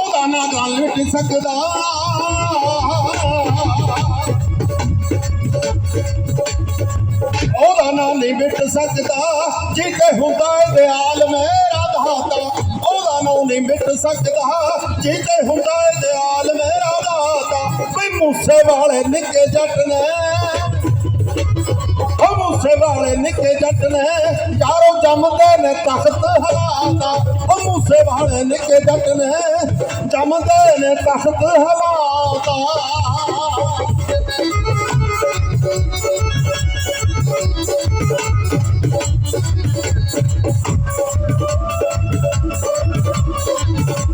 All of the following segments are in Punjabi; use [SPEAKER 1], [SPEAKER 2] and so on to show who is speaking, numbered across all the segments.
[SPEAKER 1] ਉਹਦਾ ਨਾ ਗੱਲ ਮਿਟ ਸਕਦਾ ਉਹਦਾ ਨਾਂ ਨਹੀਂ ਮਿਟ ਸਕਦਾ ਜਿੱਤੇ ਹੁੰਦਾ ਏ ਦਿਆਲ ਮੇਰਾ ਦਾਤਾ। ਉਹਦਾ ਨਾਂ ਨਹੀਂ ਮਿਟ ਸਕਦਾ ਜਿੱਤੇ ਹੁੰਦਾ ਏ ਦਿਆਲ ਮੇਰਾ ਦਾਤਾ। ਵੀ ਮੂਸੇ ਵਾਲੇ ਨਿੱਕੇ ਜੱਟ ਨੇ ਉਹ ਵਾਲੇ ਨਿੱਕੇ ਜੱਟ ਨੇ ਯਾਰੋ ਜੰਮਦੇ ਨੇ ਤਖਤ ਹਲਾਤਾ। ਉਹ ਮੂਸੇ ਵਾਲੇ ਨਿੱਕੇ ਜੱਟ ਨੇ ਜੰਮਦੇ ਨੇ ਤਖਤ ਹਲਾਤਾ।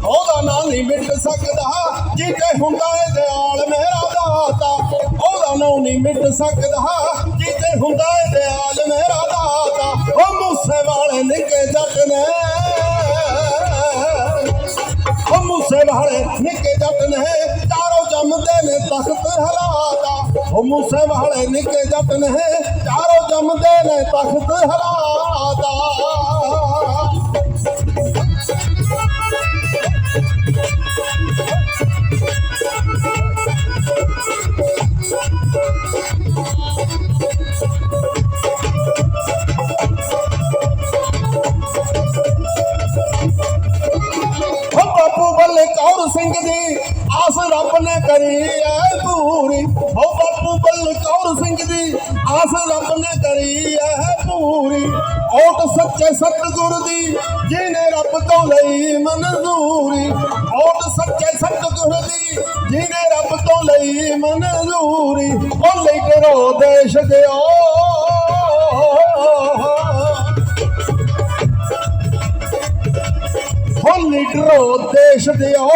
[SPEAKER 1] ਉਹਦਾ ਨਾਂ ਨਹੀਂ ਮਿਟ ਸਕਦਾ। ਜਿੱਤੇ ਹੁੰਦਾ ਏ ਦਿਆਲ ਉਹਦਾ ਨਾਂ ਨਹੀਂ ਮਿਟ ਸਕਦਾ। ਜਿੱਤੇ ਹੁੰਦਾ ਏ ਦਿਆਲ ਮੇਰਾ ਦਾਤਾ, ਉਹ ਮੂਸੇ ਵਾਲੇ ਨਿੱਕੇ ਜੱਟ ਨੇ। ਉਹ ਮੂਸੇ ਵਾਲੇ ਨਿੱਕੇ ਜੱਟ ਨੇ, ਚਾਰੋਂ ਜੰਮਦੇ ਨੇ ਤਖਤ ਹਲਾਤਾ। ਉਹ ਮੂਸੇ ਵਾਲੇ ਨਿੱਕੇ ਜੱਟ ਨੇ, ਚਾਰੋਂ ਜੰਮਦੇ ਨੇ ਤਖਤ ਹਲਾਤਾ। ਕਰੀ ਐ ਪੂਰੀ। ਹੋ ਬਾਪੂ ਬੱਲੇ ਸਿੰਘ ਦੀ ਆਸ ਰੱਬ ਨੇ ਕਰੀ ਐ ਪੂਰੀ। ਓਟ ਸੱਚੇ ਸਤਿਗੁਰ ਦੀ, ਜਿਹਨੇ ਰੱਬ ਤੋਂ ਲਈ ਮਨਜ਼ੂਰੀ। ਓਟ ਸੱਚੇ ਸਤਿਗੁਰ ਦੀ, ਜਿਹਨੇ ਰੱਬ ਤੋਂ ਲਈ ਮਨਜ਼ੂਰੀ। ਉਹ ਲੈ ਕਰੋ ਦੇਸ਼ ਦਿਓ। ਲੀਡਰੋ ਦੇਸ਼ ਦਿਓ,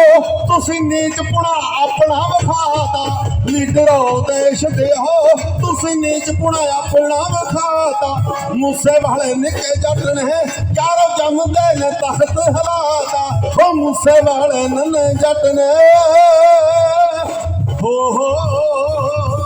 [SPEAKER 1] ਤੁਸੀਂ ਨੀਚ ਪੁਣਾ ਆਪਣਾ ਵਖਾਤਾ ਲੀਡਰੋ ਦੇਸ਼ ਦਿਓ, ਤੁਸੀਂ ਨੀਚ ਪੁਣਾ ਆਪਣਾ ਵਖਾਤਾ ਮੂਸੇ ਵਾਲੇ ਨਿੱਕੇ ਜੱਟ ਨੇ ਚਾਰੋਂ ਜੰਮਦੇ ਨੇ ਤਖਤ ਹਲਾਤਾ। ਉਹ ਮੂਸੇ ਵਾਲੇ ਨੰਨੇ ਜੱਟ ਨੇ। ਹੋ ਹੋ ਹੋ।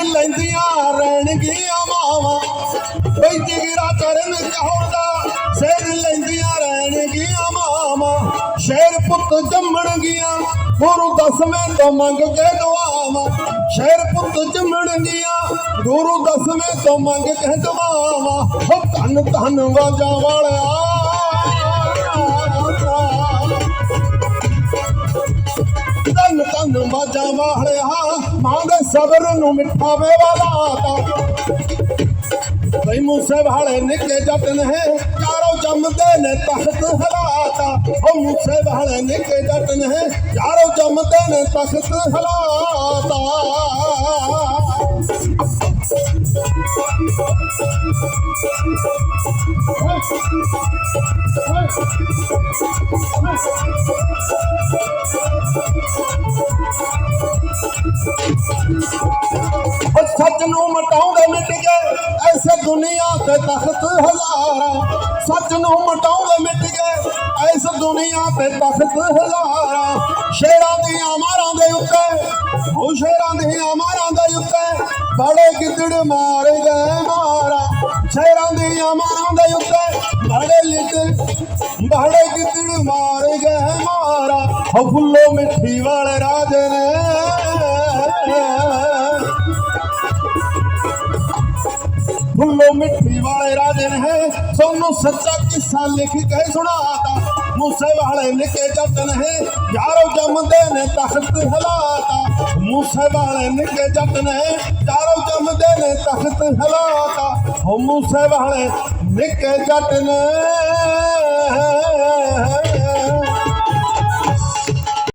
[SPEAKER 1] ਕਹੋਦਾ ਲੈਂਦੀਆਂ ਰਹਿਣਗੀਆਂ ਮਾਵਾਂ। ਬਈ ਜਿਗਰਾ ਕਰਨ ਕਹੋਦਾ ਸਹਿਦ ਲੈਂਦੀਆਂ ਰਹਿਣਗੀਆਂ ਮਾਵਾਂ। ਸ਼ੇਰ ਪੁੱਤ ਜੰਮਣਗੀਆਂ, ਗੁਰੂ ਦਸਵੇਂ ਤੋਂ ਮੰਗ ਕੇ ਦੁਆਵਾਂ। ਸ਼ੇਰ ਪੁੱਤ ਜੰਮਣਗੀਆਂ, ਗੁਰੂ ਦਸਵੇਂ ਤੋਂ ਮੰਗ ਕੇ ਦੁਆਵਾਂ। ਹੋ ਧੰਨ ਧੰਨ ਵਾਜਾਂ ਵਾਲਿਆ। ਤਨ ਤਨ ਬਾਜਾਂ ਮਾਂ ਦੇ ਸਬਰ ਨੂੰ ਮਿਠਾਵੇ ਵਾਲਾ ਤਾ ਬਈ ਮੂਸੇ ਵਾਲੇ ਨਿੱਕੇ ਜੱਟ ਨੇ ਚਾਰੋਂ ਜੰਮਦੇ ਨੇ ਤਖਤ ਹਲਾਤਾ। ਉਹ ਮੂਸੇ ਵਾਲੇ ਨਿੱਕੇ ਜੱਟ ਨੇ ਚਾਰੋਂ ਜੰਮਦੇ ਨੇ ਤਖਤ ਹਲਾਤਾ। ਉਹ ਸੱਚ ਨੂੰ ਮਟਾਉਂਦੇ ਮਿਟ ਗਏ ਐਸੇ ਦੁਨੀਆ ਤੇ ਤਖਤ ਹਜ਼ਾਰਾਂ ਸੱਚ ਨੂੰ ਮਟਾਉਂਦੇ ਮਿਟ ਗਏ। ਐਸ ਦੁਨੀਆ ਤੇ ਤਖਤ ਹਜ਼ਾਰਾਂ ਸ਼ੇਰਾਂ ਦੀਆਂ ਮਾਰਾਂ ਦੇ ਉੱਤੇ ਉਹ ਸ਼ੇਰਾਂ ਦੀਆਂ ਮਾਰਾਂ ਦੇ ਉੱਤੇ ਬੜੇ ਗਿੱਦੜ ਮਾਰ ਗਏ ਮਾਰਾ। ਸ਼ੇਰਾਂ ਦੀਆਂ ਮਾਰਾਂ ਦੇ ਉੱਤੇ ਬੜੇ ਲਿੱਦ ਬੜੇ ਗਿੱਦੜ ਮਾਰ ਗਏ ਮਾਰਾ। ਉਹ ਫੁੱਲੋ ਮਿੱਠੀ ਵਾਲੇ ਰਾਜੇ ਨੇ। ਫੁੱਲੋ ਮਿੱਠੀ ਵਾਲੇ ਰਾਜੇ ਨੇ ਸੋਨੂੰ ਸੱਚਾ ਕਿੱਸਾ ਲਿਖ ਕੇ ਸੁਣਾਤਾ। ਮੂਸੇ ਵਾਲੇ ਨਿੱਕੇ ਜੱਟ ਨੇ ਯਾਰੋ ਜੰਮਦੇ ਨੇ ਤਖਤ ਹਲਾਤਾ। ਮੂਸੇ ਵਾਲੇ ਨਿੱਕੇ ਜੱਟ ਨੇ ਯਾਰੋ ਜੰਮਦੇ ਨੇ ਤਖਤ ਹਲਾਤਾ। ਉਹ ਮੂਸੇ ਵਾਲੇ ਨਿੱਕੇ ਜੱਟ ਨੇ।